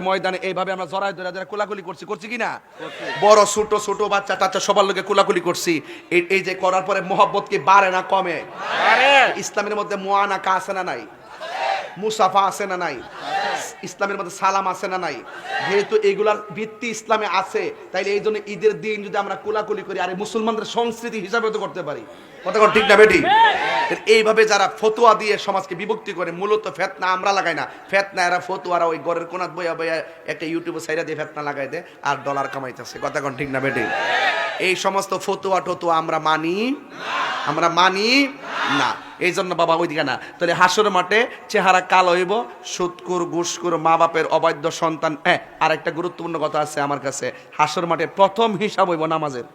ময়দানে এইভাবে আমরা জড়ায় ধরে ধরে কোলাকুলি করছি। করছি কি না? বড় ছোট ছোট বাচ্চা টাচ্চা সবার লোকে কোলাকুলি করছি। এই যে করার পরে মোহব্বত কি বাড়ে না কমে? ইসলামের মধ্যে মোয়ানাকা আছে না নাই? মুসাফা আছে না নাই? ইসলামের মধ্যে সালাম আছে না নাই? যেহেতু এগুলার ভিত্তি ইসলামে আছে, তাইলে এই জন্য ঈদের দিন যদি আমরা কোলাকুলি করি আর মুসলমানদের সংস্কৃতি হিসাবে তো করতে পারি। কথা ঠিক না বেটি? এইভাবে যারা ফতুয়া দিয়ে সমাজকে বিভক্তি করে, মূলত ফেতনা আমরা লাগাই না। ফেতনা এরা ফতুয়ারা ওই ঘরের কোনাত বইয়া বইয়া একটা ইউটিউবে সাইডা দিয়ে ফেতনা লাগাই দেয় আর ডলার কামাইতেছে। কথা কোন ঠিক না বেটি? এই সমস্ত ফতুয়া টতুয়া আমরা মানি? আমরা মানি না এই জন্য বাবা ওইদিকে না। তাহলে হাসর মাঠে চেহারা কালো হইব, সুৎকুর, গুসকুর মা বাপের অবাধ্য সন্তান। হ্যাঁ আর একটা গুরুত্বপূর্ণ কথা আছে আমার কাছে। হাসর মাঠে প্রথম হিসাব হইব নামাজের।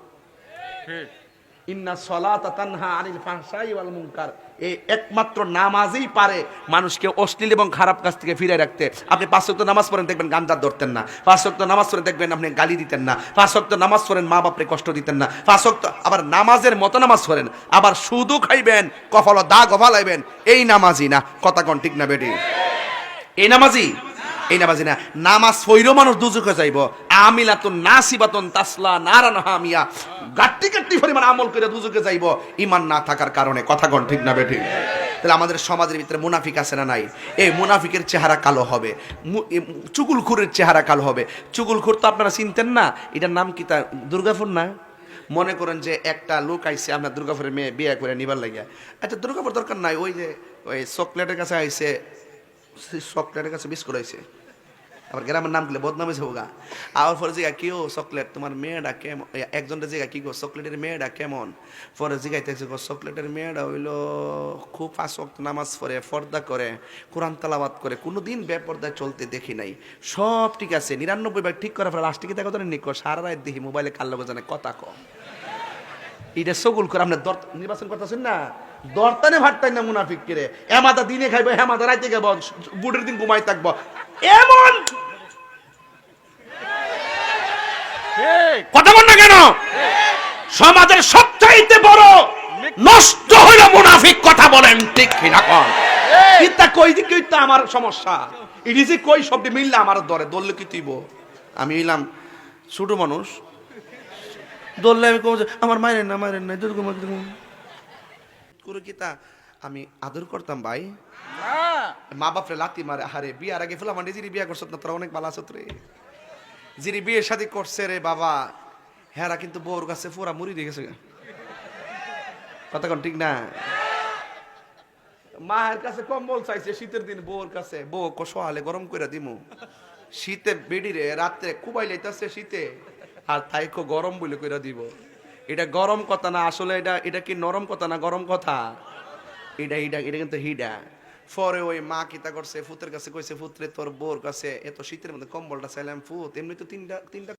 একমাত্র নামাজই পারে মানুষকে অশ্লীল এবং খারাপ কাজ থেকে ফিরে রাখতে। আপনি পাঁচ ওয়াক্ত নামাজ পড়েন, দেখবেন গাঞ্জা ধরতেন না। পাঁচ ওয়াক্ত নামাজ পড়েন, দেখবেন আপনি গালি দিতেন না। পাঁচ ওয়াক্ত নামাজ পড়েন, মা বাপরে কষ্ট দিতেন না। পাঁচ ওয়াক্ত আবার নামাজের মতো নামাজ পড়েন, আবার শুধু খাইবেন কফল দা গফালাইবেন এই নামাজই না। কথা কোন ঠিক না বেটি? এই নামাজি এই না, নামাজ পইরো মানুষ দুজুকে যাইব। আমিলা আমিলাতুন নাসিবাতুন তাসলা নারান হামিয়া গাট্টি গাট্টি পরিমাণ আমল করে দুজুকে যাইব। ইমান না থাকার কারণে, কথা কোন ঠিক না বেটি তাহলে আমাদের সমাজের ভিতরে মুনাফিক আছে না নাই? এই মুনাফিকের চেহারা কালো হবে। চুগুলখুরের চেহারা কালো হবে। চুগুলখুর তো আপনারা চিনতেন না? এটার নাম কি তা? দুর্গাপুর না? মনে করেন যে একটা লোক আইছে, আপনার দুর্গাপুরের মেয়ে বিয়ে করে নিবার লাগিয়া। আচ্ছা দুর্গাপুর দরকার নাই, ওই যে, ওই চকলেটের কাছে আইছে চকলেটের কাছে বিস্কুট হয়েছে। আবার গ্রামের নাম দিলে বদনামে হোগা আবার পরে জিগা কি ও চকলেট? তোমার মেয়েটা কেমন একজনের জিগা কি গো, চকলেটের মেয়েটা কেমন? পরে জিগাইতেছে গো, চকলেটের মেয়েটা হইল খুব আসক্ত, নামাজ পড়ে ফর্দা করে, কোরআন তালাবাদ করে, কোনোদিন বেপর্দায় চলতে দেখি নাই। সব ঠিক আছে, নিরানব্বই ভাগ ঠিক করার পর লাস্টে কি দেখো নিকো? সারা রাত দেখি মোবাইলে কার লোক জানে, কথা কম। এটা সগুল করে আপনি দর, নির্বাচন করতেছেন না? দরতানে ভাটতাই না মুনাফিক করে এমাদা দিনে খাইবো হেমাদা রাইতে খাইব বুটের দিন ঘুমাই থাকব। এমন! কথা বল না কেন? সমাজের সবচাইতে বড় নষ্ট হইল মুনাফিক কথা বলেন ঠিক কিনা কন? ইতা কই দিকে ইতা আমার সমস্যা? ইডি যে কই শব্দে মিললে আমার দরে দললে কি তুইব? আমি হইলাম ছোট মানুষ। দললে আমি কম আমার মায়ের না মায়ের না দুর্গম করে কি তা আমি আদর করতাম ভাই। মা বাপরে লাতি মারে আরে বিয়ার আগে ফুলা মানে যিনি বিয়া করছত না তোরা অনেক ভালো আছো রে। যিনি বিয়ে শাদি করছে রে বাবা হেরা কিন্তু বউর কাছে পুরা মুড়ি দিয়ে গেছে কোন ঠিক না? মায়ের কাছে কম্বল চাইছে শীতের দিন বউর কাছে। বউ কষালে গরম করে দিমু। শীতে বেড়ি রে রাত্রে খুবাই লাইতাছে শীতে আর তাইকো গরম বলে কইরা দিব। এটা গরম কথা না, আসলে এটা এটা কি নরম কথা না গরম কথা? এটা এটা এটা কিন্তু হিডা। পরে ওই মা কিতা করছে, ফুতের কাছে কইছে, ফুতরে তোর বোর কাছে এত শীতের মধ্যে কম্বলটা চাইলাম, ফুত, এমনি তো তিনটা তিনটা